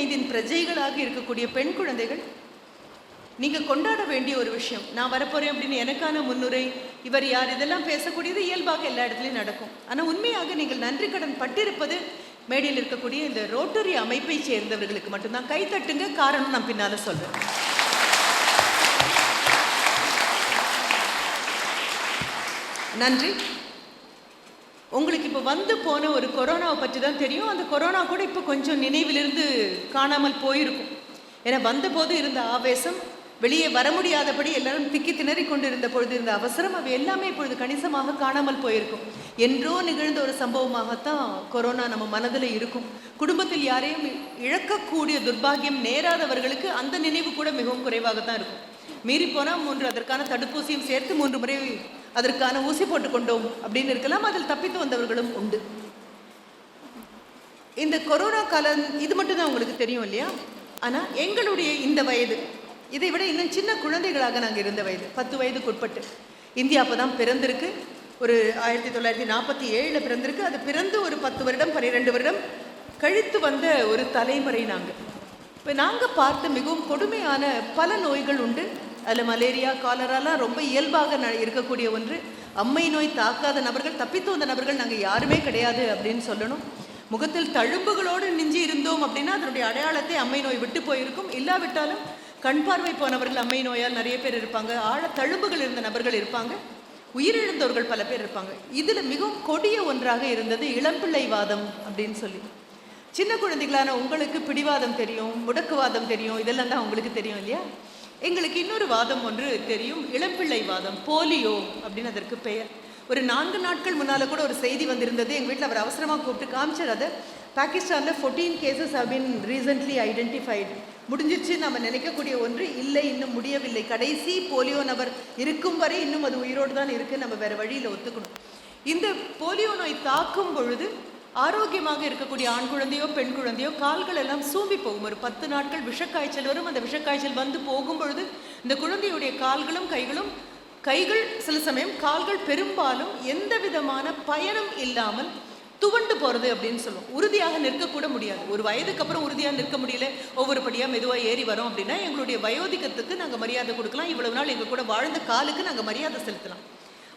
ஐந்தின் பிரஜைகளாக இருக்கக்கூடிய பெண் குழந்தைகள் நீங்கள் கொண்டாட வேண்டிய ஒரு விஷயம் நான் வரப்போறேன் அப்படின்னு எனக்கான முன்னுரை இவர் யார் இதெல்லாம் பேசக்கூடியது இயல்பாக எல்லா இடத்துலையும் நடக்கும். ஆனால் உண்மையாக நீங்கள் நன்றி கடன் பட்டிருப்பது மேடையில் இருக்கக்கூடிய இந்த ரோட்டரி அமைப்பை சேர்ந்தவர்களுக்கு மட்டும்தான். கைத்தட்டுங்க காரணம் நான் பின்னால் சொல்கிறேன் நன்றி. உங்களுக்கு இப்போ வந்து போன ஒரு கொரோனாவை பற்றி தான் தெரியும். அந்த கொரோனா கூட இப்போ கொஞ்சம் நினைவிலிருந்து காணாமல் போயிருக்கும். ஏன்னா வந்தபோது இருந்த ஆவேசம் வெளியே வர முடியாதபடி எல்லாரும் திக்கி திணறி கொண்டிருந்த பொழுது இருந்த அவசரம் அவை எல்லாமே இப்பொழுது கணிசமாக காணாமல் போயிருக்கும். என்றோ நிகழ்ந்த ஒரு சம்பவமாகத்தான் கொரோனா நம்ம மனதில் இருக்கும். குடும்பத்தில் யாரையும் இழக்கக்கூடிய துர்பாகியம் நேராதவர்களுக்கு அந்த நினைவு கூட மிகவும் குறைவாக தான் இருக்கும். மீறி போனால் மூன்று அதற்கான தடுப்பூசியும் சேர்த்து மூன்று முறை அதற்கான ஊசி போட்டு கொண்டோம் அப்படின்னு இருக்கலாம் அதில் தப்பித்து வந்தவர்களும் உண்டு. இந்த கொரோனா காலம் இது மட்டும் தான் உங்களுக்கு தெரியும் இல்லையா? ஆனால் எங்களுடைய இந்த வயது இதை விட இன்னும் சின்ன குழந்தைகளாக நாங்கள் இருந்த வயது பத்து வயதுக்கு உட்பட்டு. இந்தியா அப்போ தான் பிறந்திருக்கு. ஒரு ஆயிரத்தி தொள்ளாயிரத்தி நாற்பத்தி ஏழில் பிறந்திருக்கு. அது பிறந்து ஒரு பத்து வருடம் பன்னிரெண்டு வருடம் கழித்து வந்த ஒரு தலைமுறை நாங்கள் இப்போ நாங்கள் பார்த்த மிகவும் கொடுமையான பல நோய்கள் உண்டு. அதில் மலேரியா காலராலாம் ரொம்ப இயல்பாக ந- இருக்கக்கூடிய ஒன்று. அம்மை நோய் தாக்காத நபர்கள் தப்பித்து வந்த நபர்கள் நாங்கள் யாருமே கிடையாது அப்படின்னு சொல்லணும். முகத்தில் தழும்புகளோடு நிஞ்சி இருந்தோம் அப்படின்னா அதனுடைய அடையாளத்தை அம்மை நோய் விட்டு போயிருக்கும். இல்லாவிட்டாலும் கண் பார்வை போனவர்கள் அம்மை நோயால் நிறைய பேர் இருப்பாங்க. ஆழ தழும்புகள் இருந்த நபர்கள் இருப்பாங்க. உயிரிழந்தவர்கள் பல பேர் இருப்பாங்க. இதில் மிகவும் கொடிய ஒன்றாக இருந்தது இளம்பிள்ளை வாதம் அப்படின்னு சொல்லி. சின்ன குழந்தைகளான உங்களுக்கு பிடிவாதம் தெரியும் முடக்குவாதம் தெரியும் இதெல்லாம் தான் உங்களுக்கு தெரியும் இல்லையா? எங்களுக்கு இன்னொரு வாதம் ஒன்று தெரியும் இளம்பிள்ளை வாதம் போலியோ அப்படின்னு அதற்கு பெயர். ஒரு நான்கு நாட்கள் முன்னால் கூட ஒரு செய்தி வந்திருந்தது. எங்கள் வீட்டில் அவர் அவசரமாக கூப்பிட்டு காமிச்சார். அதை பாகிஸ்தானில் fourteen cases have been recently identified முடிஞ்சிச்சு நம்ம நினைக்கக்கூடிய ஒன்று இல்லை இன்னும் முடியவில்லை. கடைசி போலியோ நபர் இருக்கும் வரை இன்னும் அது உயிரோடு தான் இருக்குது நம்ம வேறு வழியில் ஒத்துக்கணும். இந்த போலியோ நோய் தாக்கும் பொழுது ஆரோக்கியமாக இருக்கக்கூடிய ஆண் குழந்தையோ பெண் குழந்தையோ கால்கள் எல்லாம் சூம்பி போகும். ஒரு பத்து நாட்கள் விஷக்காய்ச்சல் வரும். அந்த விஷக்காய்ச்சல் வந்து போகும் பொழுது இந்த குழந்தையுடைய கால்களும் கைகளும் கைகள் சில சமயம் கால்கள் பெரும்பாலும் எந்த விதமான பயனும் இல்லாமல் துவண்டு போகிறது அப்படின்னு சொல்லுவோம். உறுதியாக நிற்கக்கூட முடியாது. ஒரு வயதுக்கு அப்புறம் உறுதியாக நிற்க முடியல. ஒவ்வொரு படியாக மெதுவாக ஏறி வரோம் அப்படின்னா எங்களுடைய வயோதிகத்துக்கு நாங்கள் மரியாதை கொடுக்கலாம். இவ்வளவு நாள் எங்கள் கூட வாழ்ந்த காலுக்கு நாங்கள் மரியாதை செலுத்தலாம்.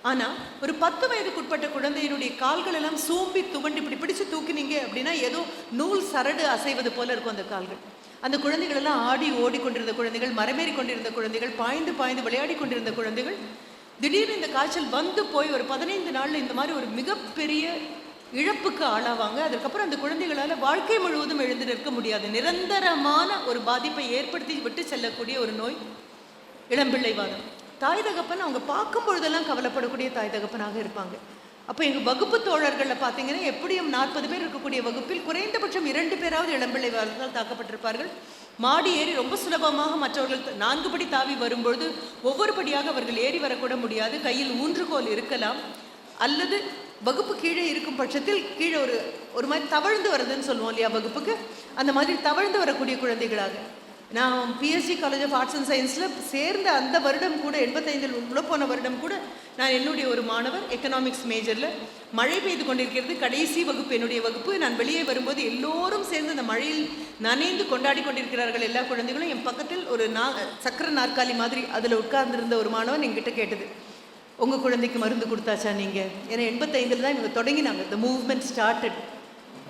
ஆனால் ஒரு பத்து வயதுக்குட்பட்ட குழந்தையினுடைய கால்கள் எல்லாம் சூம்பி துவண்டு இப்படி பிடிச்சு தூக்கினீங்க அப்படின்னா ஏதோ நூல் சரடு அசைவது போல இருக்கும் அந்த கால்கள். அந்த குழந்தைகள் எல்லாம் ஆடி ஓடி கொண்டிருந்த குழந்தைகள் மரமேறி கொண்டிருந்த குழந்தைகள் பாய்ந்து பாய்ந்து விளையாடி கொண்டிருந்த குழந்தைகள் திடீர்னு இந்த காய்ச்சல் வந்து போய் ஒரு பதினைந்து நாளில் இந்த மாதிரி ஒரு மிகப்பெரிய இழப்புக்கு ஆளாவாங்க. அதுக்கப்புறம் அந்த குழந்தைகளால் வாழ்க்கை முழுவதும் எழுந்து நிற்க முடியாது. நிரந்தரமான ஒரு பாதிப்பை ஏற்படுத்தி விட்டு செல்லக்கூடிய ஒரு நோய் இளம்பிள்ளைவாதம் தாய் தகப்பன் அவங்க பார்க்கும் பொழுதெல்லாம் கவலைப்படக்கூடிய தாய் தகப்பனாக இருப்பாங்க. அப்போ எங்கள் வகுப்பு தோழர்களில் பார்த்தீங்கன்னா எப்படியும் நாற்பது பேர் இருக்கக்கூடிய வகுப்பில் குறைந்தபட்சம் இரண்டு பேராவது இளம்பிள்ளை தாக்கப்பட்டிருப்பார்கள். மாடி ஏறி ரொம்ப சுலபமாக மற்றவர்கள் நான்கு படி தாவி வரும்பொழுது ஒவ்வொரு படியாக அவர்கள் ஏறி வரக்கூட முடியாது. கையில் ஊன்றுகோல் இருக்கலாம். அல்லது வகுப்பு கீழே இருக்கும் பட்சத்தில் கீழே ஒரு ஒரு மாதிரி தவழ்ந்து வருதுன்னு சொல்லுவோம் இல்லையா வகுப்புக்கு? அந்த மாதிரி தவழ்ந்து வரக்கூடிய குழந்தைகளாக. நான் BSc college of arts and சயின்ஸில் சேர்ந்த அந்த வருடம் கூட எண்பத்தைந்தில் உள்ள போன வருடம் கூட நான் என்னுடைய ஒரு மாணவர் எக்கனாமிக்ஸ் மேஜரில் மழை பெய்து கொண்டிருக்கிறது. கடைசி வகுப்பு என்னுடைய வகுப்பு. நான் வெளியே வரும்போது எல்லோரும் சேர்ந்து அந்த மழையில் நனைந்து கொண்டாடி கொண்டிருக்கிறார்கள் எல்லா குழந்தைகளும். என் பக்கத்தில் ஒரு நா சக்கர நாற்காலி மாதிரி அதில் உட்கார்ந்திருந்த ஒரு மாணவன் எங்கிட்ட கேட்டது. உங்கள் குழந்தைக்கு மருந்து கொடுத்தாச்சா நீங்கள் ஏன்னா எண்பத்தைந்தில் தான் இவங்க தொடங்கினாங்க. இந்த மூவ்மெண்ட் ஸ்டார்டட்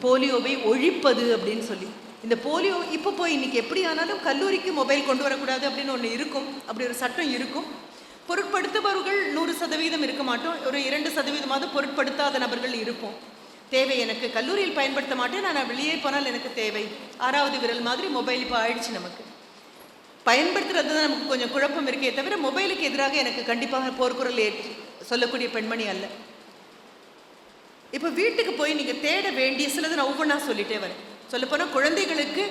போலியோவை ஒழிப்பது அப்படின்னு சொல்லி. இந்த போலியோ இப்போ போய் இன்றைக்கி எப்படி ஆனாலும் கல்லூரிக்கு மொபைல் கொண்டு வரக்கூடாது அப்படின்னு ஒன்று இருக்கும். அப்படி ஒரு சட்டம் இருக்கும். பொருட்படுத்துபவர்கள் நூறு சதவீதம் இருக்க மாட்டோம். ஒரு இரண்டு சதவீதமாவது பொருட்படுத்தாத நபர்கள் இருப்போம். தேவை எனக்கு. கல்லூரியில் பயன்படுத்த மாட்டேன். நான் வெளியே போனால் எனக்கு தேவை. ஆறாவது விரல் மாதிரி மொபைல் இப்போ ஆயிடுச்சு நமக்கு. பயன்படுத்துறது தான் நமக்கு கொஞ்சம் குழப்பம் இருக்கே தவிர மொபைலுக்கு எதிராக எனக்கு கண்டிப்பாக போர்க்குரல் ஏற்றி சொல்லக்கூடிய பெண்மணி அல்ல. இப்போ வீட்டுக்கு போய் நீங்கள் தேட வேண்டிய சிலது நான் ஒவ்வொன்றா சொல்லிட்டே வரேன். சொல்லப்போனால் குழந்தைகளுக்கு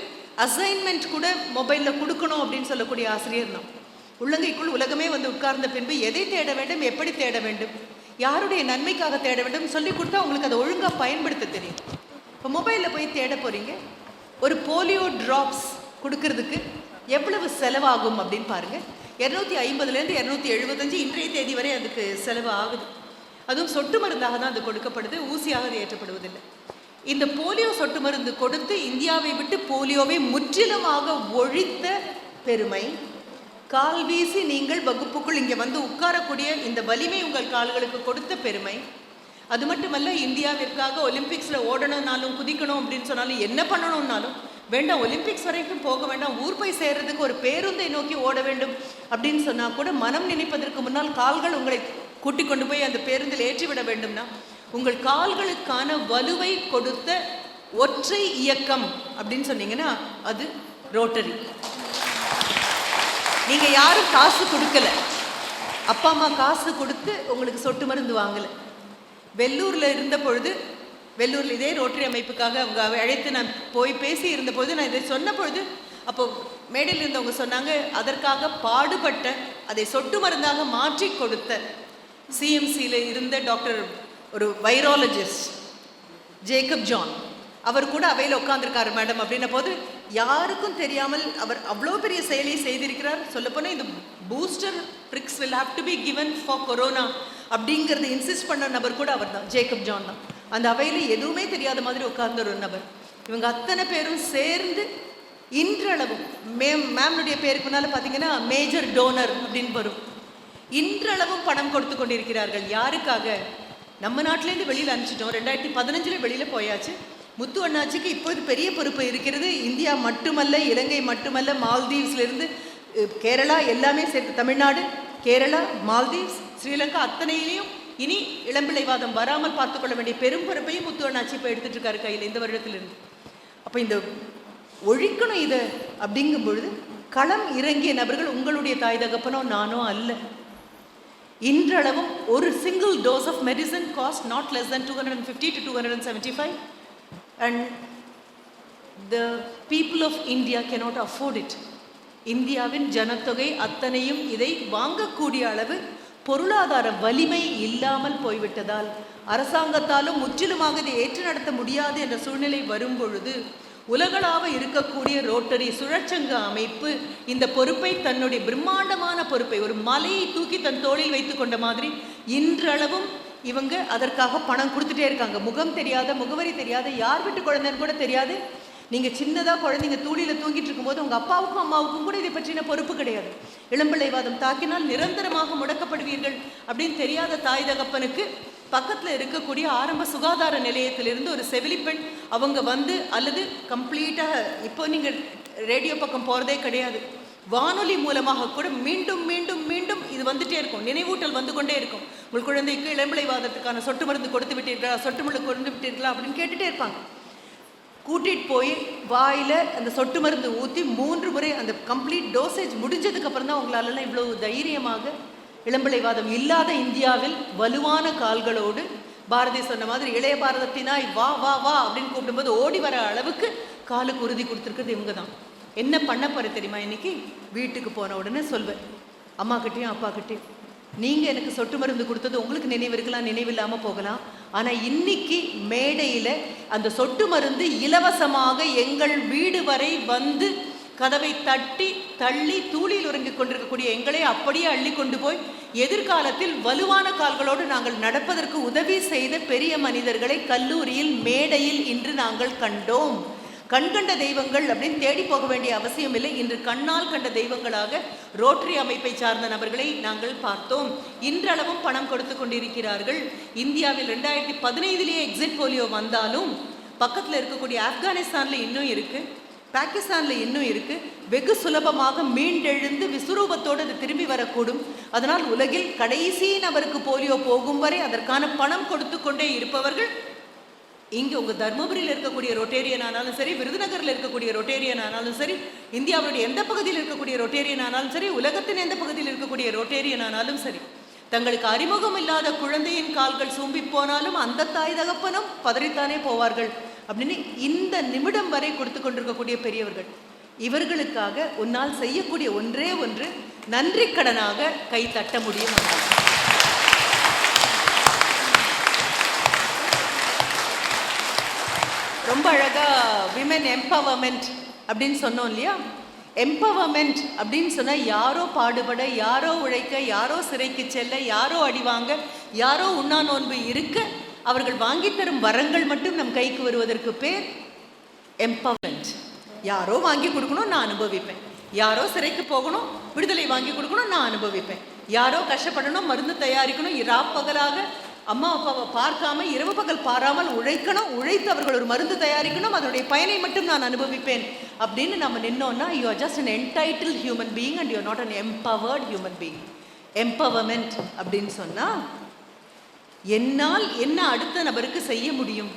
அசைன்மெண்ட் கூட மொபைலில் கொடுக்கணும் அப்படின்னு சொல்லக்கூடிய ஆசிரியர் தான். உள்ளங்கைக்குள் உலகமே வந்து உட்கார்ந்த பின்பு எதை தேட வேண்டும் எப்படி தேட வேண்டும் யாருடைய நன்மைக்காக தேட வேண்டும் சொல்லி கொடுத்தா உங்களுக்கு அதை ஒழுங்காக பயன்படுத்த தெரியும். இப்போ மொபைலில் போய் தேட போகிறீங்க ஒரு போலியோ ட்ராப்ஸ் கொடுக்கறதுக்கு எவ்வளவு செலவாகும் அப்படின்னு பாருங்கள் இரநூத்தி ஐம்பதுலேருந்து இரநூத்தி எழுபத்தஞ்சு இன்றைய தேதி வரை அதுக்கு செலவு ஆகுது. அதுவும் சொட்டு மருந்தாக தான் அது கொடுக்கப்படுது ஊசியாக அது ஏற்றப்படுவதில்லை. இந்த போலியோ சொட்டு மருந்து கொடுத்து இந்தியாவை விட்டு போலியோவை முற்றிலுமாக ஒழித்த பெருமை. கால் வீசி நீங்கள் வகுப்புக்குள் இங்கே வந்து உட்காரக்கூடிய இந்த வலிமை உங்கள் கால்களுக்கு கொடுத்த பெருமை. அது மட்டுமல்ல இந்தியாவிற்காக ஒலிம்பிக்ஸில் ஓடணும்னாலும் குதிக்கணும் அப்படின்னு சொன்னாலும் என்ன பண்ணணும்னாலும் வேண்டாம் ஒலிம்பிக்ஸ் வரைக்கும் போக வேண்டாம் ஊர் போய் சேர்றதுக்கு ஒரு பேருந்தை நோக்கி ஓட வேண்டும் அப்படின்னு சொன்னால் கூட மனம் நினைப்பதற்கு முன்னால் கால்கள் உங்களை கூட்டிக் கொண்டு போய் அந்த பேருந்தில் ஏற்றிவிட வேண்டும்னா உங்கள் கால்களுக்கான வலுவை கொடுத்த ஒற்றை இயக்கம் அப்படின்னு சொன்னீங்கன்னா அது ரோட்டரி. நீங்க யாரும் காசு கொடுக்கல. அப்பா அம்மா காசு கொடுத்து உங்களுக்கு சொட்டு மருந்து வாங்கல. வெள்ளூர்ல இருந்த பொழுது வெள்ளூர்ல இதே ரோட்டரி அமைப்புக்காக அவங்க அழைத்து நான் போய் பேசி இருந்த பொழுது நான் இதை சொன்ன பொழுது அப்போ மேடையில் இருந்தவங்க சொன்னாங்க அதற்காக பாடுபட்ட அதை சொட்டு மருந்தாக மாற்றி கொடுத்த சிஎம்சியில் இருந்த டாக்டர் ஒரு வைராலஜிஸ்ட் ஜேக்கப் ஜான் அவர் கூட அவையில் உட்காந்துருக்காரு மேடம் அப்படின்ன போது யாருக்கும் தெரியாமல் அவர் அவ்வளோ பெரிய செயலை செய்திருக்கிறார். சொல்லப்போனால் இந்த booster pricks will have to be given for corona அப்படிங்கிறத இன்சிஸ்ட் பண்ண நபர் கூட அவர் தான் ஜேக்கப் ஜான் தான். அந்த அவையில் எதுவுமே தெரியாத மாதிரி உட்கார்ந்த ஒரு நபர். இவங்க அத்தனை பேரும் சேர்ந்து இன்றளவும் மேம் மேம்னுடைய பேருக்கு முன்னால் பார்த்தீங்கன்னா மேஜர் டோனர் அப்படின்னு வரும். இன்றளவும் பணம் கொடுத்து கொண்டிருக்கிறார்கள். யாருக்காக? நம்ம நாட்டிலேருந்து வெளியில் அனுப்பிச்சிட்டோம். ரெண்டாயிரத்தி பதினஞ்சில் வெளியில் போயாச்சு. முத்து அண்ணாச்சிக்கு இப்போது பெரிய பொறுப்பு இருக்கிறது. இந்தியா மட்டுமல்ல இலங்கை மட்டுமல்ல மால்தீவ்ஸ்லேருந்து கேரளா எல்லாமே சேர்த்து தமிழ்நாடு கேரளா மால்தீவ்ஸ் ஸ்ரீலங்கா அத்தனையிலையும் இனி இளம்பிளைவாதம் வராமல் பார்த்துக்கொள்ள வேண்டிய பெரும் பொறுப்பையும் முத்து அண்ணாச்சி இப்போ எடுத்துகிட்டு இருக்காரு கையில் இந்த வருடத்திலிருந்து. அப்போ இந்த ஒழிக்கணும் இதை அப்படிங்கும் பொழுது களம் இறங்கிய நபர்கள் உங்களுடைய தாய் தகப்பனோ நானோ அல்ல. இன்றளவும் ஒரு single dose of medicine cost not less than two hundred and fifty to two hundred and seventy five and the people of India cannot afford it இந்தியாவின் ஜனத்தொகை அத்தனையும் இதை வாங்கக்கூடிய அளவு பொருளாதார வலிமை இல்லாமல் போய்விட்டதால் அரசாங்கத்தாலும் முற்றிலுமாக இதை ஏற்று நடத்த முடியாது என்ற சூழ்நிலை வரும் பொழுது உலகளாவ இருக்கக்கூடிய ரோட்டரி சுழற்சங்க அமைப்பு இந்த பொறுப்பை தன்னுடைய பிரம்மாண்டமான பொறுப்பை ஒரு மலையை தூக்கி தன் தோளில் வைத்து கொண்ட மாதிரி இன்றளவும் இவங்க அதற்காக பணம் கொடுத்துட்டே இருக்காங்க. முகம் தெரியாத முகவரி தெரியாத யார் வீட்டு குழந்தைன்னு கூட தெரியாது. நீங்கள் சின்னதாக குழந்தைங்க தூளியில் தூங்கிட்டு இருக்கும்போது உங்கள் அப்பாவுக்கும் அம்மாவுக்கும் கூட இதை பற்றின பொறுப்பு கிடையாது. இளம்பிள்ளைவாதம் தாக்கினால் நிரந்தரமாக முடக்கப்படுவீர்கள் அப்படின்னு தெரியாத தாய் தகப்பனுக்கு பக்கத்தில் இருக்கக்கூடிய ஆரம்ப சுகாதார நிலையத்திலிருந்து ஒரு செவிலிப்பெண் அவங்க வந்து அல்லது கம்ப்ளீட்டாக இப்போ நீங்கள் ரேடியோ பக்கம் போகிறதே கிடையாது. வானொலி மூலமாக கூட மீண்டும் மீண்டும் மீண்டும் இது வந்துட்டே இருக்கும். நினைவூட்டல் வந்து கொண்டே இருக்கும். உங்கள் குழந்தைக்கு இளம்பிளைவாதத்துக்கான சொட்டு மருந்து கொடுத்து விட்டீர்களா சொட்டு மருந்து கொண்டு விட்டீர்களா அப்படின்னு கேட்டுகிட்டே இருப்பாங்க. கூட்டிகிட்டு போய் வாயில் அந்த சொட்டு மருந்து ஊற்றி மூன்று முறை அந்த கம்ப்ளீட் டோசேஜ் முடிஞ்சதுக்கப்புறம் தான் உங்களாலலாம் இவ்வளோ தைரியமாக இளம்பிளைவாதம் இல்லாத இந்தியாவில் வலுவான கால்களோடு பாரதி சொன்ன மாதிரி இளைய பாரதத்தினாய் வா வா வா அப்படின்னு கூப்பிடும்போது ஓடி வர அளவுக்கு காலுக்கு உறுதி கொடுத்துருக்குறது இவங்க தான் என்ன பண்ண போகிற தெரியுமா இன்னைக்கு? வீட்டுக்கு போன உடனே சொல்வேன். அம்மா கிட்டேயும் அப்பா கிட்டேயும் எனக்கு சொட்டு மருந்து கொடுத்தது உங்களுக்கு நினைவு இருக்கலாம் நினைவு இல்லாமல் போகலாம். ஆனால் இன்னைக்கு மேடையில் அந்த சொட்டு மருந்து இலவசமாக எங்கள் வீடு வரை வந்து கதவை தட்டி தள்ளி தூளில் உறங்கிக் கொண்டிருக்கக்கூடிய எங்களை அப்படியே அள்ளி கொண்டு போய் எதிர்காலத்தில் வலுவான கால்களோடு நாங்கள் நடப்பதற்கு உதவி செய்த பெரிய மனிதர்களை கல்லூரியில் மேடையில் இன்று நாங்கள் கண்டோம். கண்கண்ட தெய்வங்கள் அப்படின்னு தேடி போக வேண்டிய அவசியம் இல்லை. இன்று கண்ணால் கண்ட தெய்வங்களாக ரோட்டரி அமைப்பை சார்ந்த நபர்களை நாங்கள் பார்த்தோம். இன்றளவும் பணம் கொடுத்து கொண்டிருக்கிறார்கள். இந்தியாவில் ரெண்டாயிரத்தி பதினைந்திலேயே எக்ஸிட் போலியோ வந்தாலும் பக்கத்தில் இருக்கக்கூடிய ஆப்கானிஸ்தானில் இன்னும் இருக்குது பாகிஸ்தானில் இன்னும் இருக்குது வெகு சுலபமாக மீண்டெழுந்து விஸ்வரூபத்தோடு அது திரும்பி வரக்கூடும். அதனால் உலகில் கடைசி நபருக்கு போலியோ போகும் வரை அதற்கான பணம் கொடுத்து கொண்டே இருப்பவர்கள் இங்கே உங்கள் தர்மபுரியில் இருக்கக்கூடிய ரொட்டேரியன் ஆனாலும் சரி விருதுநகரில் இருக்கக்கூடிய ரொட்டேரியன் ஆனாலும் சரி இந்தியாவுடைய எந்த பகுதியில் இருக்கக்கூடிய ரொட்டேரியன் ஆனாலும் சரி உலகத்தின் எந்த பகுதியில் இருக்கக்கூடிய ரொட்டேரியன் ஆனாலும் சரி தங்களுக்கு அறிமுகம் இல்லாத குழந்தையின் கால்கள் சூம்பி போனாலும் அந்த தாய் தகப்பனும் பதறித்தானே போவார்கள். அப்படின்னு இந்த நிமிடம் வரை கொடுத்து கொண்டிருக்கக்கூடிய பெரியவர்கள். இவர்களுக்காக உன்னால் செய்யக்கூடிய ஒன்றே ஒன்று நன்றி கடனாக கை தட்ட முடியும்? ரொம்ப அழகா விமன் எம்பவர்மெண்ட் அப்படின்னு சொன்னோம் இல்லையா? எம்பவர்மெண்ட் அப்படின்னு சொன்னால் யாரோ பாடுபட யாரோ உழைக்க யாரோ சிறைக்கு செல்ல யாரோ அடிவாங்க யாரோ உண்ணா நோன்பு இருக்க அவர்கள் வாங்கித் தரும் வரங்கள் மட்டும் நம் கைக்கு வருவதற்கு பேர் எம்பவர்மெண்ட் யாரோ வாங்கி கொடுக்கணும் நான் அனுபவிப்பேன். யாரோ சிறைக்கு போகணும் விடுதலை வாங்கி கொடுக்கணும் நான் அனுபவிப்பேன். யாரோ கஷ்டப்படணும் மருந்து தயாரிக்கணும் இராப்பகலாக அம்மா அப்பாவை பார்க்காம இரவு பகல் பாராமல் உழைக்கணும் உழைத்து அவர்கள் ஒரு மருந்து தயாரிக்கணும் அதனுடைய பயனை மட்டும் நான் அனுபவிப்பேன். அப்படின்னு நம்ம நின்னோம்னா you are just an entitle human being and you not an empowered human being empowerment அப்படின்னு சொன்னா என்னால் என்ன அடுத்த நபருக்கு செய்ய முடியும்?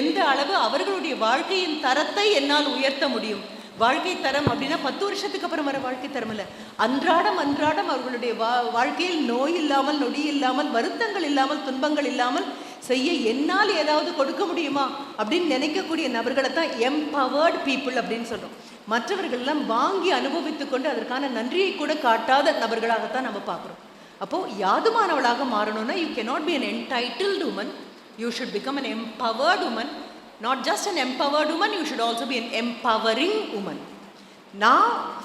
எந்த அளவு அவர்களுடைய வாழ்க்கையின் தரத்தை என்னால் உயர்த்த முடியும்? வாழ்க்கை தரம் அப்படின்னா பத்து வருஷத்துக்கு அப்புறம் வர வாழ்க்கை தரம் இல்லை. அன்றாடம் அன்றாடம் அவர்களுடைய வா வாழ்க்கையில் நோய் இல்லாமல் நொடி இல்லாமல் வருத்தங்கள் இல்லாமல் துன்பங்கள் இல்லாமல் செய்ய என்னால் ஏதாவது கொடுக்க முடியுமா? அப்படின்னு நினைக்கக்கூடிய நபர்களை தான் எம்பவர்ட் பீப்புள் அப்படின்னு சொல்கிறோம் மற்றவர்கள் எல்லாம் வாங்கி அனுபவித்து கொண்டு அதற்கான நன்றியை கூட காட்டாத நபர்களாகத்தான் நம்ம பார்க்குறோம். அப்போ யாதுமானவளாக மாறணும்னா you cannot be an entitled woman you should become an empowered woman not just an empowered woman you should also be an empowering woman நான்